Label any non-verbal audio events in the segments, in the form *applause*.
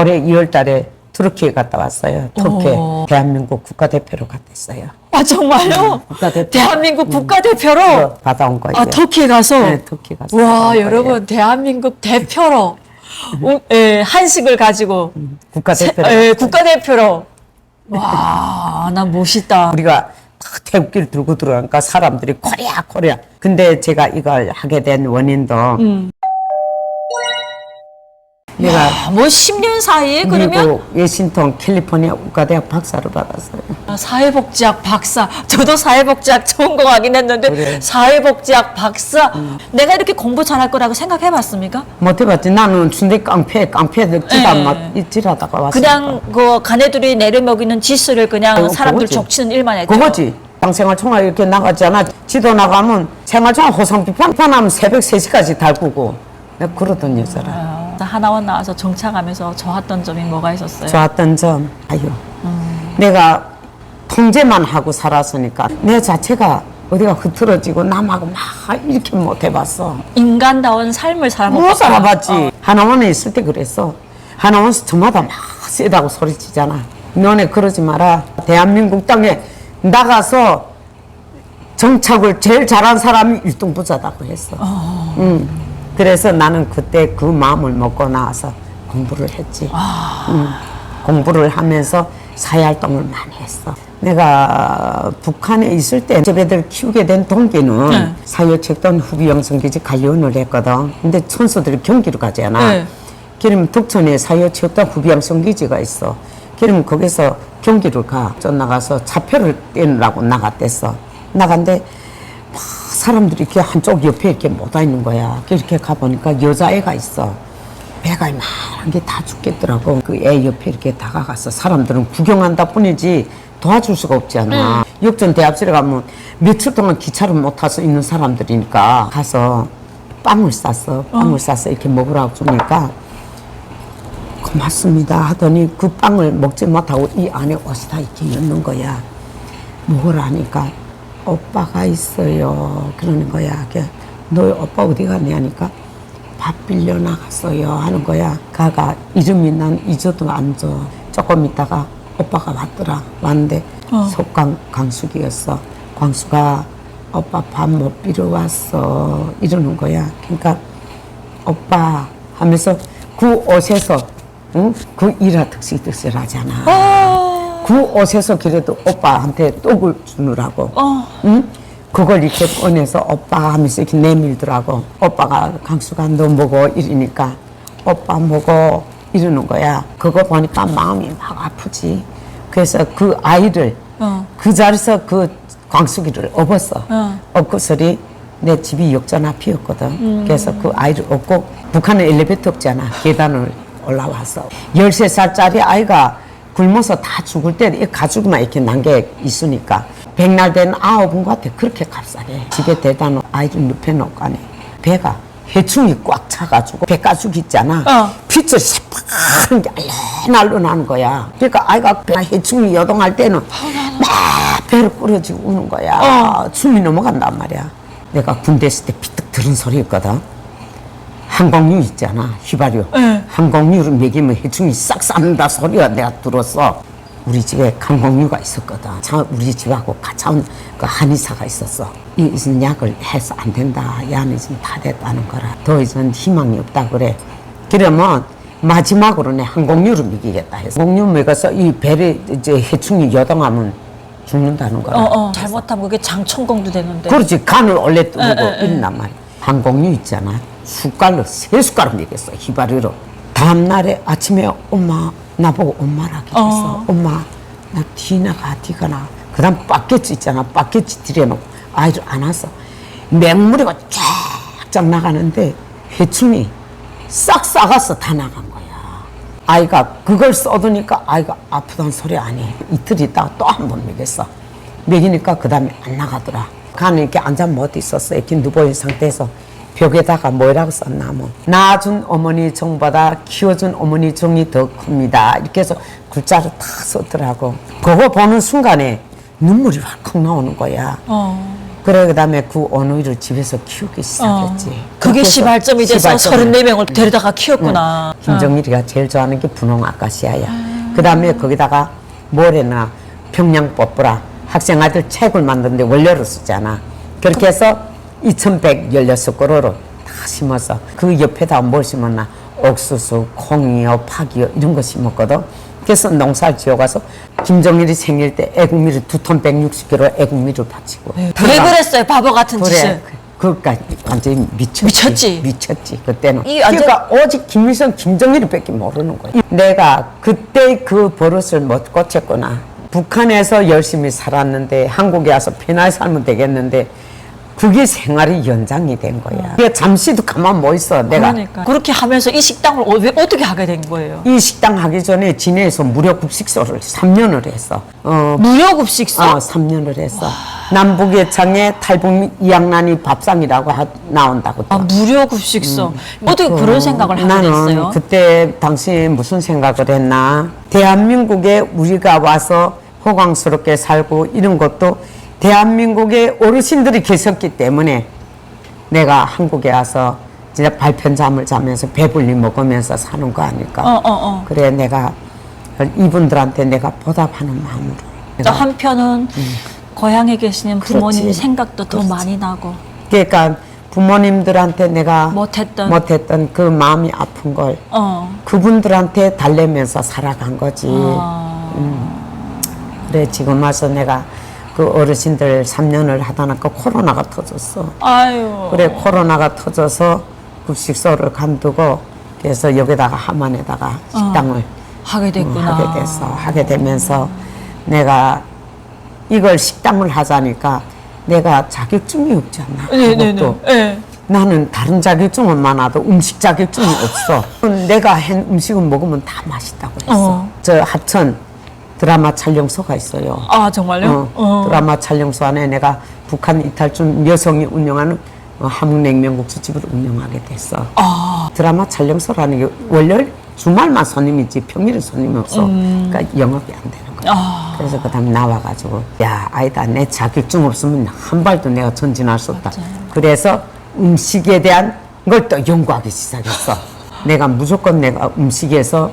올해 2월 달에 터키에 갔다 왔어요. 터키에 오. 대한민국 국가대표로 갔댔어요. 아 정말요? 국가대표. 대한민국 국가대표로 그거 받아온 거예요. 아 터키에 가서 네, 터키 가서 와 받아온 거예요. 여러분 대한민국 대표로 오, 예, 한식을 가지고 국가대표로 예, 국가대표로 와 나 멋있다. 우리가 탁 태극기를 들고 들어가니까 사람들이 코리아 코리아. 근데 제가 이걸 하게 된 원인도 음. 내가 아, 뭐 10년 사이에 그러면 예신턴 캘리포니아 의과대학 박사를 받았어요. 아, 사회복지학 박사. 저도 사회복지학 전공하긴 했는데 그래. 사회복지학 박사. 내가 이렇게 공부 잘할 거라고 생각해 봤습니까? 못 해봤지. 나는 순대 깡패 깡패들 찌다 네. 막 이질하다가 왔어. 그냥 그 가네들이 내려먹이는 지수를 그냥 어, 사람들 그거지. 적치는 일만 했죠. 그거지. 땅생활총알 이렇게 나가잖아. 지도 나가면 생활총알 호상비 편하면 새벽 3시까지 달구고. 내가 그러던 여자라. 아, 하나원 나와서 정착하면서 좋았던 점이 뭐가 있었어요? 좋았던 점, 아유. 음. 내가 통제만 하고 살았으니까 내 자체가 어디가 흐트러지고 남하고 막 이렇게 못 해봤어. 인간다운 삶을 살아먹고 못 살아봤지. 하나원에 있을 때 그랬어. 하나원에서 저마다 막 세다고 소리치잖아. 너네 그러지 마라. 대한민국 땅에 나가서 정착을 제일 잘한 사람이 일등 부자다고 했어. 음. 그래서 나는 그때 그 마음을 먹고 나와서 공부를 했지. 음. 공부를 하면서 사회활동을 많이 했어. 내가 북한에 있을 때 저배들 키우게 된 동기는 네. 사회책단 후비영성기지 관리원을 했거든. 근데 천수들이 경기로 가잖아. 네. 그러면 덕천에 사회체육단 후비양성기지가 있어. 그러면 거기서 경기를 가. 저 나가서 차표를 떼느라고 나갔댔어. 나간데 막 사람들이 이렇게 한쪽 옆에 이렇게 모아 있는 거야. 이렇게 가보니까 여자애가 있어. 배가 이만한 게 다 죽겠더라고. 그 애 옆에 이렇게 다가가서 사람들은 구경한다 뿐이지 도와줄 수가 없잖아. 역전 대합실에 가면 며칠 동안 기차를 못 타서 있는 사람들이니까 가서 빵을 쌌어. 빵을 싸서 이렇게 먹으라고 주니까 고맙습니다 하더니 그 빵을 먹지 못하고 이 안에 옷이 다 이렇게 넣는 거야. 먹으라니까 오빠가 있어요. 그러는 거야. 그너 오빠 어디 갔냐 하니까 밥 빌려 나갔어요 하는 거야. 가가 이름이 난 잊어도 안 줘. 조금 있다가 오빠가 왔더라. 왔는데 속강 강숙이었어. 광수가 오빠 밥 못 빌어 왔어. 이러는 거야. 그러니까 오빠 하면서 그 옷에서 응? 그 일화 득실득실 하잖아. 어, 그 옷에서 그래도 오빠한테 떡을 주느라고. 어. 응? 그걸 이렇게 꺼내서 오빠 하면서 이렇게 내밀더라고. 오빠가 강수가 너 먹어 이러니까 오빠 먹어 이러는 거야. 그거 보니까 마음이 막 아프지. 그래서 그 아이를 어. 그 자리에서 그 광수기를 업었어. 어. 업고서리 내 집이 역전 앞이었거든. 음. 그래서 그 아이를 업고 북한은 엘리베이터 없잖아. 계단을 올라와서 13살짜리 아이가 굶어서 다 죽을 때 이 가죽만 이렇게 난 게 있으니까 백날 된 아홉은 것 같아. 그렇게 값싸게 집에 대다 놓 아이를 눕혀 놓고 안에 배가 해충이 꽉 차가지고 배가죽 있잖아. 어. 핏줄이 새파란 게 알레날로 나는 거야. 그러니까 아이가 배 해충이 여동할 때는 막 배를 꾸려지고 우는 거야. 어. 숨이 넘어간단 말이야. 내가 군대 있을 때 피뜩 들은 소리 있거든. 항공유 있잖아, 휘발유. 네. 항공유를 먹이면 해충이 싹 싼다 소리가 내가 들었어. 우리 집에 항공유가 있었거든. 참 우리 집하고 같이 온 그 한의사가 있었어. 이 약을 해서 안 된다. 야는 지금 다 됐다는 거라. 더 이상 희망이 없다 그래. 그러면 마지막으로 내 항공유를 먹이겠다 해서. 항공유 먹어서 이 배를 이제 해충이 여동하면 죽는다는 거라. 어, 어. 잘못하면 그게 장천공도 되는데. 그렇지 간을 원래 에, 에, 에. 이런단 말이야 항공유 있잖아 숟갈로 세 숟가락 먹였어 휘발유로 다음날에 아침에 엄마 나보고 엄마라 그랬어 어. 엄마 나 뒤나가 뒤가 나 그 다음 바켓지 있잖아 바켓지 들여놓고 아이를 안았어 맹물이가 쫙쫙 나가는데 해충이 싹 싸가서 다 나간 거야 아이가 그걸 써두니까 아이가 아프다는 소리 안 해. 이틀 있다가 또 한 번 먹였어. 먹이니까 그 다음에 안 나가더라. 간을 이렇게 앉아 못 있었어. 이렇게 누워있는 상태에서 벽에다가 뭐라고 썼나 뭐. 낳아준 어머니 정보다 키워준 어머니 정이 더 큽니다. 이렇게 해서 글자를 다 썼더라고. 그거 보는 순간에 눈물이 확 나오는 거야. 어. 그래 그다음에 그 언어를 집에서 키우기 시작했지. 어. 그게 시발점이 돼서 시발점을. 34명을 데려다가 키웠구나. 김정일이가 제일 좋아하는 게 분홍 아카시아야. 그다음에 거기다가 뭘 했나 평양법부라 학생 아들 책을 만드는데 원료를 쓰잖아. 그렇게 해서 2116그루를 다 심어서 그 옆에다 뭘 심었나 옥수수, 콩이요, 파기요 이런 거 심었거든. 그래서 농사를 지어가서 김정일이 생일 때 애국미를 두톤 160kg 애국미를 바치고 왜 그랬어요? 바보 같은 짓을. 그래. 그까지 완전히 미쳤지. 미쳤지. 미쳤지. 그때는. 이 완전- 그러니까 오직 김일성, 김정일밖에 모르는 거야. 내가 그때 그 버릇을 못 고쳤구나. 북한에서 열심히 살았는데 한국에 와서 편하게 살면 되겠는데 그게 생활이 연장이 된 거야. 그게 잠시도 가만 못 있어. 내가 그러니까 그렇게 하면서 이 식당을 어- 왜 어떻게 하게 된 거예요? 이 식당 하기 전에 진해에서 무료 급식소를 3년을 했어. 어, 무료 급식소? 어, 3년을 했어. 남북예창에 탈북 이양난이 밥상이라고 하- 나온다고. 아 무료 급식소. 어떻게 그런 생각을 하게 음. 나는 됐어요? 그때 당시 무슨 생각을 했나? 대한민국에 우리가 와서 호강스럽게 살고 이런 것도 대한민국의 어르신들이 계셨기 때문에 내가 한국에 와서 진짜 발편 잠을 자면서 배불리 먹으면서 사는 거 아닐까? 어, 어, 어. 그래 내가 이분들한테 내가 보답하는 마음으로. 또 한편은 고향에 계시는 부모님 그렇지. 생각도 더 그렇지. 많이 나고 그러니까 부모님들한테 내가 못했던 못했던 그 마음이 아픈 걸 어. 그분들한테 달래면서 살아간 거지. 아, 그래 지금 와서 내가 그 어르신들 3년을 하다 나니까 코로나가 터졌어. 아유. 그래 코로나가 터져서 급식소를 간두고 그래서 여기다가 하만에다가 식당을 하게 음, 됐구나. 하게 됐어. 하게 되면서 내가 이걸 식당을 하자니까 내가 자격증이 없지 않나. 네, 네. 네. 네. 나는 다른 자격증은 많아도 음식 자격증이 없어. 내가 한 음식은 먹으면 다 맛있다고 했어. 어. 저 하천 드라마 촬영소가 있어요. 아 정말요? 어, 드라마 촬영소 안에 내가 북한 이탈중 여성이 운영하는 어, 함흥냉면국수 집을 운영하게 됐어. 아. 드라마 촬영소라는 게 월요일 주말만 손님이지 평일에 손님이 없어. 그러니까 영업이 안 되는 거야. 음. 아. 그래서 그다음 나와가지고 야 아니다 내 자격증 없으면 한 발도 내가 전진할 수 없다. 그래서 음식에 대한 걸 또 연구하기 시작했어. *laughs* 내가 무조건 내가 음식에서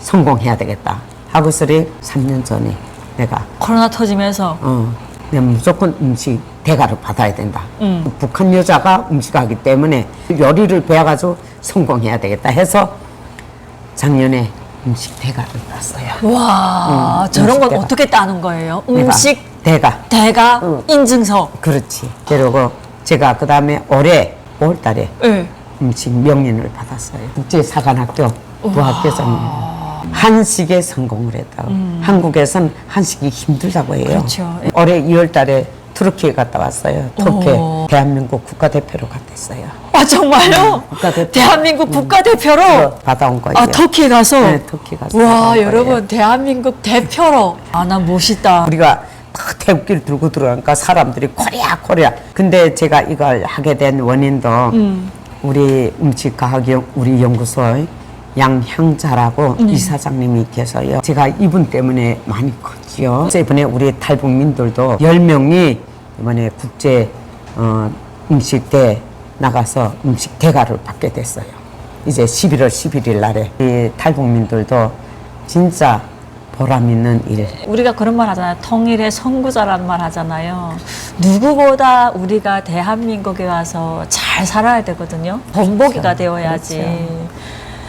성공해야 되겠다. 하고서리 3년 전에 내가 코로나 터지면서 어, 내가 무조건 음식 대가를 받아야 된다. 음. 북한 여자가 음식하기 때문에 요리를 배워가지고 성공해야 되겠다 해서 작년에 음식 대가를 땄어요. 와 음, 저런 걸 음식 대가. 어떻게 따는 거예요? 음식 대가 대가 응. 인증서. 그렇지. 그리고 제가 그 다음에 올해 5월달에 예. 음식 명인을 받았어요. 국제사관학교 부학교장 한식에 성공을 했다고. 한국에선 한식이 힘들다고 해요. 음. 그렇죠. 올해 2월 달에 투르키에 갔다 왔어요. 터키 오. 대한민국 국가대표로 갔댔어요. 아 정말요? 국가대표. 대한민국 국가대표로 그거 받아온 거예요. 아 터키에 가서 네, 터키 가서 와 받아온 거예요. 여러분 대한민국 대표로 아 나 멋있다. 우리가 탁 태극기를 들고 들어가니까 사람들이 코리아 코리아. 근데 제가 이걸 하게 된 원인도 음. 우리 음식 과학 우리 연구소의 양향자라고 네. 이사장님이 계셔요. 제가 이분 때문에 많이 컸지요. 이번에 우리 탈북민들도 10명이 이번에 국제 어, 음식대 나가서 음식 대가를 받게 됐어요. 이제 11월 11일 날에 이 탈북민들도 진짜 보람 있는 일 우리가 그런 말 하잖아요. 통일의 선구자란 말 하잖아요. 누구보다 우리가 대한민국에 와서 잘 살아야 되거든요. 본보기가 그렇죠. 되어야지.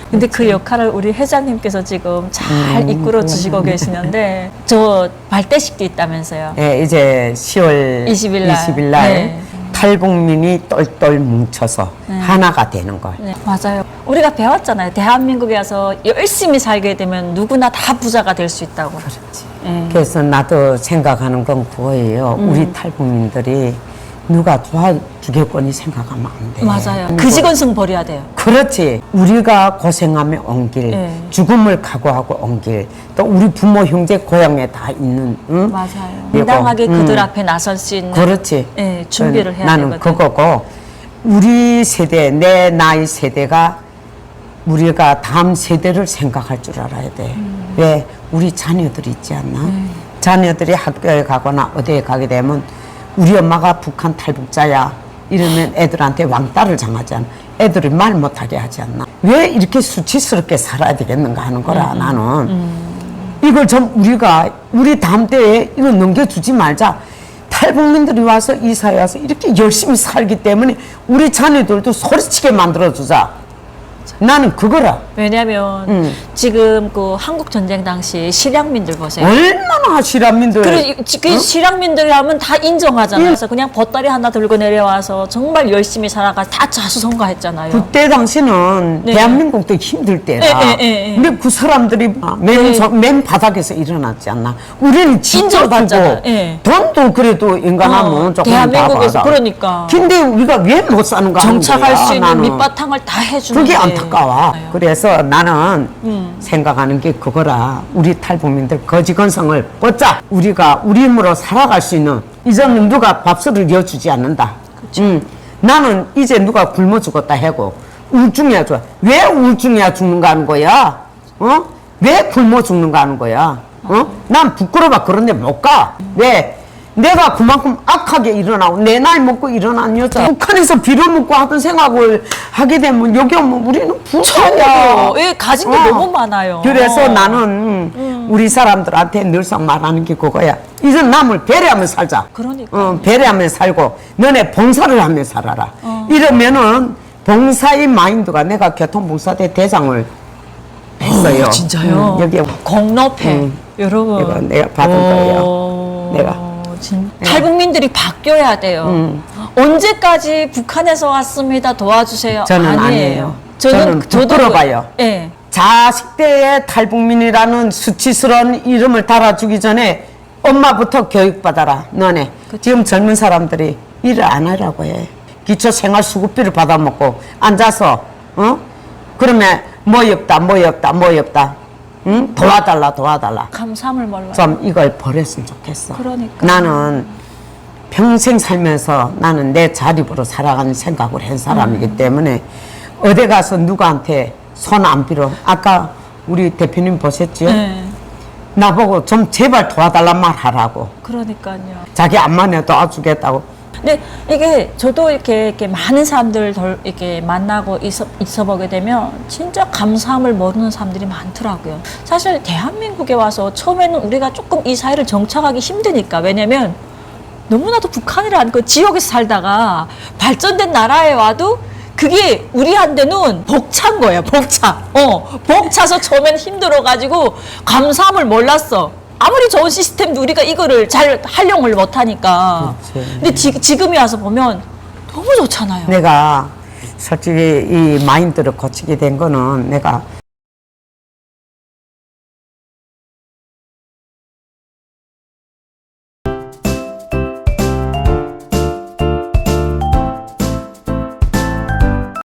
근데 그 역할을 우리 회장님께서 지금 잘 음, 이끌어 주시고. 계시는데 *laughs* 저 발대식도 있다면서요. 예, 이제 10월 20일 날. 20일 날 네. 탈북민이 똘똘 뭉쳐서 하나가 되는 걸. 네, 맞아요. 우리가 배웠잖아요. 대한민국에 와서 열심히 살게 되면 누구나 다 부자가 될 수 있다고. 그렇지. 예. 그래서 나도 생각하는 건 그거예요. 음. 우리 탈북민들이 누가 도와주겠거니 생각하면 안 돼. 맞아요. 그 직원승 버려야 돼요. 그렇지. 우리가 고생하며 온 길, 네. 죽음을 각오하고 온 길, 또 우리 부모, 형제, 고향에 다 있는, 응? 맞아요. 그리고, 당당하게 음, 그들 앞에 나설 수 있는 그렇지. 예, 준비를 해야 나는 되거든. 그거고 우리 세대, 내 나이 세대가 우리가 다음 세대를 생각할 줄 알아야 돼. 음. 왜 우리 자녀들이 있지 않나? 네. 자녀들이 학교에 가거나 어디에 가게 되면 우리 엄마가 북한 탈북자야 이러면 애들한테 왕따를 당하지 않아. 애들이 말 못하게 하지 않나. 왜 이렇게 수치스럽게 살아야 되겠는가 하는 거라 나는. 이걸 좀 우리가 우리 다음 때에 이거 넘겨주지 말자. 탈북민들이 와서 이 사회에 와서 이렇게 열심히 살기 때문에 우리 자녀들도 소리치게 만들어주자. 나는 그거라. 왜냐하면 음. 지금 그 한국 전쟁 당시 실향민들 보세요. 얼마나 실한민들. 그래, 그 실향민들이 하면 다 인정하잖아요. 예. 그래서 그냥 보따리 하나 들고 내려와서 정말 열심히 살아가 다 자수성가했잖아요. 그때 당시는 네. 대한민국도 힘들 때라. 예, 예. 근데 그 사람들이 맨, 네. 저- 맨 바닥에서 일어났지 않나. 우리는 예. 돈도 그래도 인간하면 어, 조금 대한민국에서. 그러니까. 근데 우리가 왜 못 사는가 정착할 수 있는. 밑바탕을 다 해주는 그게 게안 타까워. 그래서 나는 음. 생각하는 게 그거라. 우리 탈북민들 거지건성을 뻗자. 우리가 우리 힘으로 살아갈 수 있는 이제는 누가 밥술을 이어주지 않는다. 음, 나는 이제 누가 굶어 죽었다 해고 우울증이야 좋아. 왜 우울증이야 죽는가 하는 거야? 어? 왜 굶어 죽는가 하는 거야? 어? 난 부끄러워 그런데 못 가. 왜? 내가 그만큼 악하게 일어나고 내 나이 먹고 일어난 여자 북한에서 빌어먹고 하던 생각을 하게 되면 여기 오면 우리는 부자야. 예, 가진 게 어. 너무 많아요. 그래서 음. 나는 우리 사람들한테 늘상 말하는 게 그거야. 이제 남을 배려하며 살자. 그러니까. 어, 배려하며 살고 너네 봉사를 하며 살아라. 어. 이러면은 봉사의 마인드가 내가 교통봉사대 대장을 했어요. 오, 진짜요? 음, 여기 공로패 음. 여러분 이거 내가 받은 오, 내가. 음. 진- 탈북민들이 바뀌어야 돼요. 언제까지 북한에서 왔습니다 도와주세요. 저는 아니에요. 저는 저는 저도. 그- 예. 자식대에 탈북민이라는 수치스러운 이름을 달아주기 전에 엄마부터 교육받아라. 너네. 지금 젊은 사람들이 일을 안 하라고 해. 기초 생활 수급비를 받아먹고 앉아서, 어? 그러면 뭐이 없다, 뭐이 없다, 뭐이 없다. 응? 도와달라, 도와달라. 감사함을 몰라요. 좀 이걸 버렸으면 좋겠어. 그러니까. 나는 평생 살면서 나는 내 자립으로 살아가는 생각을 한 사람이기 때문에 어디 가서 누구한테 손 안 빌어. 아까 우리 대표님 보셨죠? 네. 나보고 좀 제발 도와달란 말 하라고. 그러니까요. 자기 암만 해도 도와주겠다고. 근데 이게 저도 이렇게, 이렇게 많은 사람들 덜 이렇게 만나고 있어, 있어 보게 되면 진짜 감사함을 모르는 사람들이 많더라고요. 사실 대한민국에 와서 처음에는 우리가 조금 이 사회를 정착하기 힘드니까 왜냐면 너무나도 북한이라는 그 지역에서 살다가 발전된 나라에 와도 그게 우리한테는 벅찬 거예요, 벅차. 어, 벅차서 처음엔 힘들어가지고 감사함을 몰랐어. 아무리 좋은 시스템도 우리가 이거를 잘 활용을 못하니까. 그렇지. 근데 지, 지금에 와서 보면 너무 좋잖아요. 내가 솔직히 이 마인드를 고치게 된 거는 내가